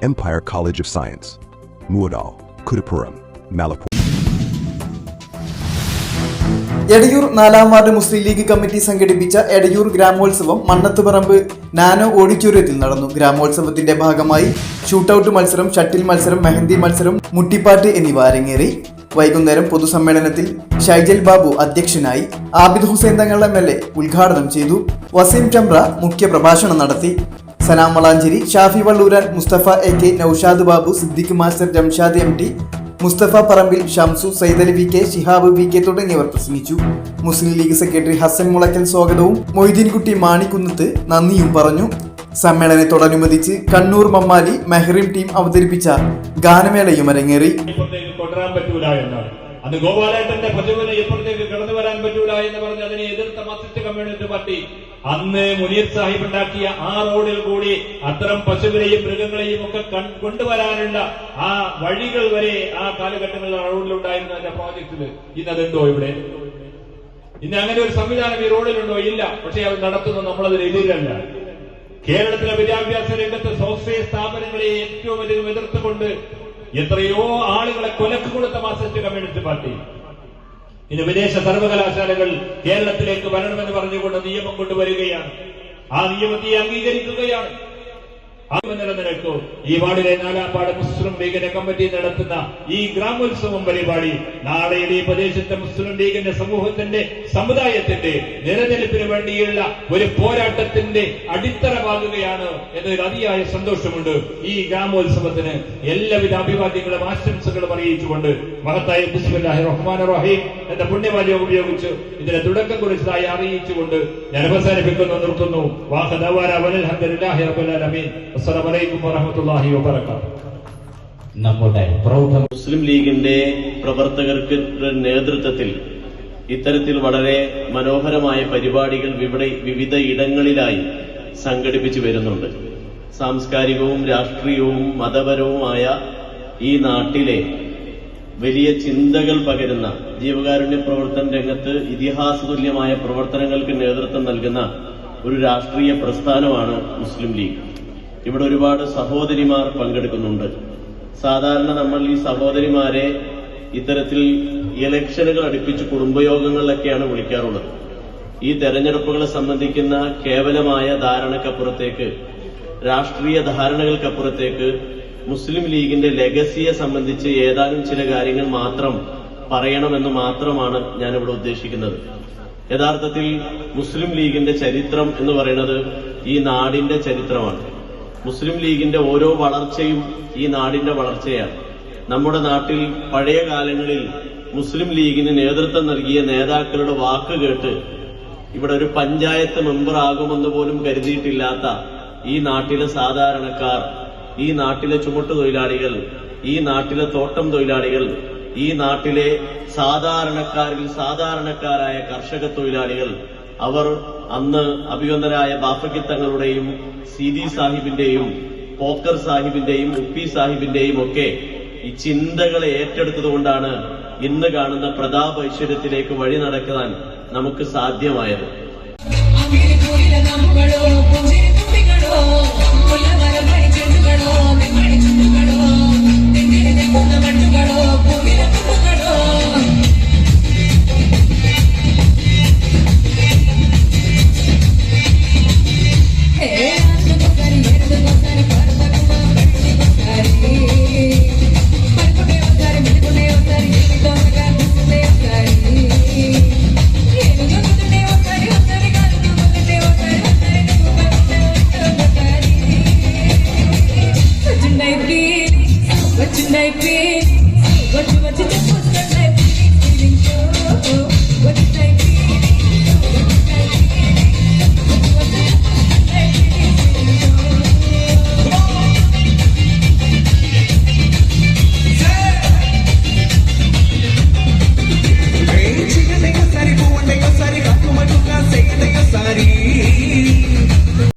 Empire College of Science. Muadal, Kudapuram, Malapur. Edayur നാലാം ward മുസ്ലിം league committee സംഘടിപ്പിച്ച Edayur ഗ്രാമോത്സവം മണ്ണത്തുപറമ്പ് nano ഓഡിറ്റോറിയത്തിൽ നടന്നു ഗ്രാമോത്സവത്തിന്റെ ഭാഗമായി ഷൂട്ടൌട്ട് മത്സരം ഷട്ടിൽ മത്സരം മെഹന്തി മത്സരം മുട്ടിപ്പാട്ട് എന്നിവ അരങ്ങേറി വൈകുന്നേരം പൊതുസമ്മേളനത്തിൽ ഷൈജൽ ബാബു അധ്യക്ഷനായി Abid Hussain Thangal M L A ഉദ്ഘാടനം ചെയ്തു വസീം ചമ്ര മുഖ്യ പ്രഭാഷണം നടത്തി Salam Valanchery Shafi Valluran Musthafa A K Noushad Babu Siddique master Jamshad M T Musthafa Parambil Shamsu Saidali V K Shihab V K തുടങ്ങിയവർ പ്രസംഗിച്ചു. മുസ്ലിം ലീഗ് സെക്രട്ടറി ഹസൻ മുളക്കൽ സ്വാഗതവും മൊയ്തീൻകുട്ടി മാണിക്കുന്നത്ത് നന്ദിയും പറഞ്ഞു. സമ്മേളനത്തോടനുബന്ധിച്ച് കണ്ണൂർ മമ്മാലി മെഹ്റീം ടീം അവതരിപ്പിച്ച ഗാനമേളയും അരങ്ങേറി. അന്ന് ഗോപാലേട്ടന്റെ പശുവിനെ ഇപ്പുറത്തേക്ക് കടന്നു വരാൻ പറ്റൂല എന്ന് പറഞ്ഞ് അതിനെ എതിർത്ത മാർക്സിസ്റ്റ് കമ്മ്യൂണിസ്റ്റ് പാർട്ടി അന്ന് മുനീർ സാഹിബ് ഉണ്ടാക്കിയ ആ റോഡിൽ കൂടി അത്തരം പശുവിനെയും മൃഗങ്ങളെയും ഒക്കെ കൊണ്ടുവരാനുള്ള ആ വഴികൾ വരെ ആ കാലഘട്ടങ്ങളിൽ ആ റോഡിലുണ്ടായിരുന്ന എന്റെ പ്രോജക്റ്റിൽ ഇന്ന് അതുണ്ടോ ഇവിടെ? ഇന്ന് അങ്ങനെ ഒരു സംവിധാനം ഈ റോഡിലുണ്ടോ? ഇല്ല. പക്ഷെ അത് നടത്തുന്നു നമ്മളതിന് എതിരല്ല. കേരളത്തിലെ വിദ്യാഭ്യാസ രംഗത്ത് സ്വാശ്രയ സ്ഥാപനങ്ങളെ ഏറ്റവും അധികം എതിർത്തുകൊണ്ട് എത്രയോ ആളുകളെ കൊലക്ക് കൊടുത്ത മാർക്സിസ്റ്റ് കമ്മ്യൂണിസ്റ്റ് പാർട്ടി ഇന്ന് വിദേശ സർവകലാശാലകൾ കേരളത്തിലേക്ക് വരണമെന്ന് പറഞ്ഞുകൊണ്ട് നിയമം കൊണ്ടുവരികയാണ്. ആ നിയമത്തെ അംഗീകരിക്കുകയാണ്. നിലനിൽക്കൂ ഈ വാർഡിലെ നാലാപ്പാട് മുസ്ലിം ലീഗിന്റെ കമ്മിറ്റി നടത്തുന്ന ഈ ഗ്രാമോത്സവം പരിപാടി നാളെയുടെ ഈ പ്രദേശത്തെ മുസ്ലിം ലീഗിന്റെ സമൂഹത്തിന്റെ സമുദായത്തിന്റെ നിലനിൽപ്പിന് വേണ്ടിയുള്ള ഒരു പോരാട്ടത്തിന്റെ അടിത്തറവാകുകയാണ് എന്നതിൽ അതിയായ സന്തോഷമുണ്ട്. ഈ ഗ്രാമോത്സവത്തിന് എല്ലാവിധ അഭിവാദ്യങ്ങളും ആശംസകളും അറിയിച്ചുകൊണ്ട് മഹത്തായ ബിസ്മില്ലാഹി റഹ്മാൻ റഹീം എന്ന പുണ്യവാദ്യം ഉപയോഗിച്ച് ഇതിന് തുടക്കം കുറിച്ചതായി അറിയിച്ചുകൊണ്ട് ഞാൻ അവസാനിപ്പിക്കുന്നു നിർത്തുന്നു. റബ്ബിൽ ആലമീൻ. അസ്സലാമു അലൈക്കും വറഹ്മത്തുള്ളാഹി വബറകാതുഹു. നമ്മുടെ പ്രൗഢ മുസ്ലിം ലീഗിന്റെ പ്രവർത്തകർക്ക് നേതൃത്വത്തിൽ ഇത്തരത്തിൽ വളരെ മനോഹരമായ പരിപാടികൾ ഇവിടെ വിവിധ ഇടങ്ങളിലായി സംഘടിപ്പിച്ചു വരുന്നുണ്ട്. സാംസ്കാരികവും രാഷ്ട്രീയവും മതപരവുമായ ഈ നാട്ടിലെ വലിയ ചിന്തകൾ പകരുന്ന ജീവകാരുണ്യ പ്രവർത്തന രംഗത്ത് ഇതിഹാസ തുല്യമായ പ്രവർത്തനങ്ങൾക്ക് നേതൃത്വം നൽകുന്ന ഒരു രാഷ്ട്രീയ പ്രസ്ഥാനമാണ് മുസ്ലിം ലീഗ്. ഇവിടെ ഒരുപാട് സഹോദരിമാർ പങ്കെടുക്കുന്നുണ്ട്. സാധാരണ നമ്മൾ ഈ സഹോദരിമാരെ ഇത്തരത്തിൽ ഇലക്ഷനുകൾ അടുപ്പിച്ച് കുടുംബയോഗങ്ങളിലൊക്കെയാണ് വിളിക്കാറുള്ളത്. ഈ തെരഞ്ഞെടുപ്പുകളെ സംബന്ധിക്കുന്ന കേവലമായ ധാരണക്കപ്പുറത്തേക്ക് രാഷ്ട്രീയ ധാരണകൾക്കപ്പുറത്തേക്ക് മുസ്ലിം ലീഗിന്റെ ലെഗസിയെ സംബന്ധിച്ച് ഏതാനും ചില കാര്യങ്ങൾ മാത്രം പറയണമെന്ന് മാത്രമാണ് ഞാനിവിടെ ഉദ്ദേശിക്കുന്നത്. യഥാർത്ഥത്തിൽ മുസ്ലിം ലീഗിന്റെ ചരിത്രം എന്ന് പറയുന്നത് ഈ നാടിന്റെ ചരിത്രമാണ്. മുസ്ലിം ലീഗിന്റെ ഓരോ വളർച്ചയും ഈ നാടിന്റെ വളർച്ചയാണ്. നമ്മുടെ നാട്ടിൽ പഴയ കാലങ്ങളിൽ മുസ്ലിം ലീഗിന് നേതൃത്വം നൽകിയ നേതാക്കളുടെ വാക്ക് കേട്ട് ഇവിടെ ഒരു പഞ്ചായത്ത് മെമ്പർ ആകുമെന്ന് പോലും കരുതിയിട്ടില്ലാത്ത ഈ നാട്ടിലെ സാധാരണക്കാർ ഈ നാട്ടിലെ ചുമട്ടു തൊഴിലാളികൾ ഈ നാട്ടിലെ തോട്ടം തൊഴിലാളികൾ ഈ നാട്ടിലെ സാധാരണക്കാരിൽ സാധാരണക്കാരായ കർഷക തൊഴിലാളികൾ അവർ അന്ന് അഭിവന്ദരായ ബാഫക്കി തങ്ങളുടെയും സീതി സാഹിബിന്റെയും പോക്കർ സാഹിബിന്റെയും ഉപ്പി സാഹിബിന്റെയും ഒക്കെ ഈ ചിന്തകളെ ഏറ്റെടുത്തതുകൊണ്ടാണ് ഇന്ന് കാണുന്ന പ്രതാപ ഐശ്വര്യത്തിലേക്ക് വഴി നടക്കാൻ നമുക്ക് സാധ്യമായത്. may be